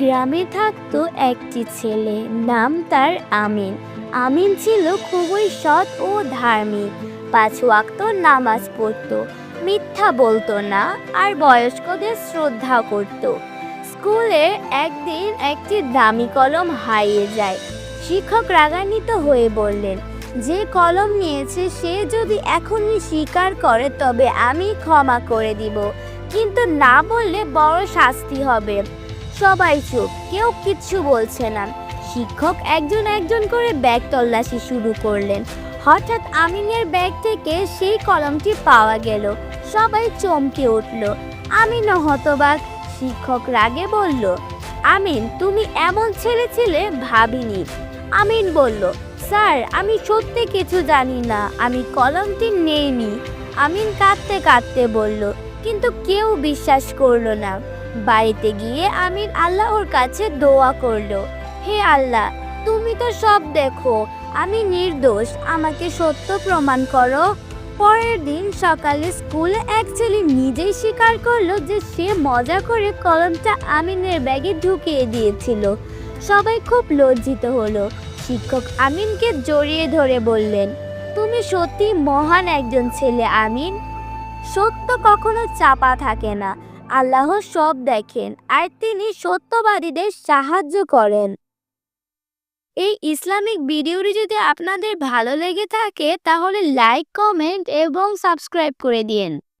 গ্রামে থাকতো একটি ছেলে, নাম তার আমিন। আমিন ছিল খুবই সৎ ও ধার্মিক। পাঁচ ওয়াক্ত নামাজ পড়তো, মিথ্যা বলতো না আর বয়স্কদের শ্রদ্ধা করত। স্কুলে একদিন একটি দামি কলম হারিয়ে যায়। শিক্ষক রাগান্বিত হয়ে বললেন, যে কলম নিয়েছে সে যদি এখনই স্বীকার করে, তবে আমি ক্ষমা করে দিব। কিন্তু না বললে বড় শাস্তি হবে। সবাই চুপ, কেউ কিচ্ছু বলছে না। শিক্ষক একজন একজন করে ব্যাগ তল্লাশি শুরু করলেন। হঠাৎ আমিনের ব্যাগ থেকে সেই কলমটি পাওয়া গেল। সবাই চমকে উঠল। আমিনও হতবাক। শিক্ষক রাগে বলল, আমিন, তুমি এমন ছেলে ছিলে ভাবিনি। আমিন বলল, স্যার, আমি সত্যি কিছু জানি না। আমি কলমটি নেইনি। আমিন কাঁদতে কাঁদতে বলল, কিন্তু কেউ বিশ্বাস করল না। বাড়িতে গিয়ে আমিন আল্লাহর কাছে দোয়া করল, হে আল্লাহ, তুমি তো সব দেখো, আমি নির্দোষ, আমাকে সত্য প্রমাণ করো। পরের দিন সকালে স্কুলে এক ছেলে নিজেই স্বীকার করল যে সে মজা করে কলমটা আমিনের ব্যাগে ঢুকিয়ে দিয়েছিল। সবাই খুব লজ্জিত হলো। শিক্ষক আমিনকে জড়িয়ে ধরে বললেন, তুমি সত্যি মহান একজন ছেলে, আমিন। সত্য কখনো চাপা থাকে না। আল্লাহ সব দেখেন আর তিনি সত্যবাদীদের সাহায্য করেন। এই ইসলামিক ভিডিওটি যদি আপনাদের ভালো লেগে থাকে, তাহলে লাইক, কমেন্ট এবং সাবস্ক্রাইব করে দিন।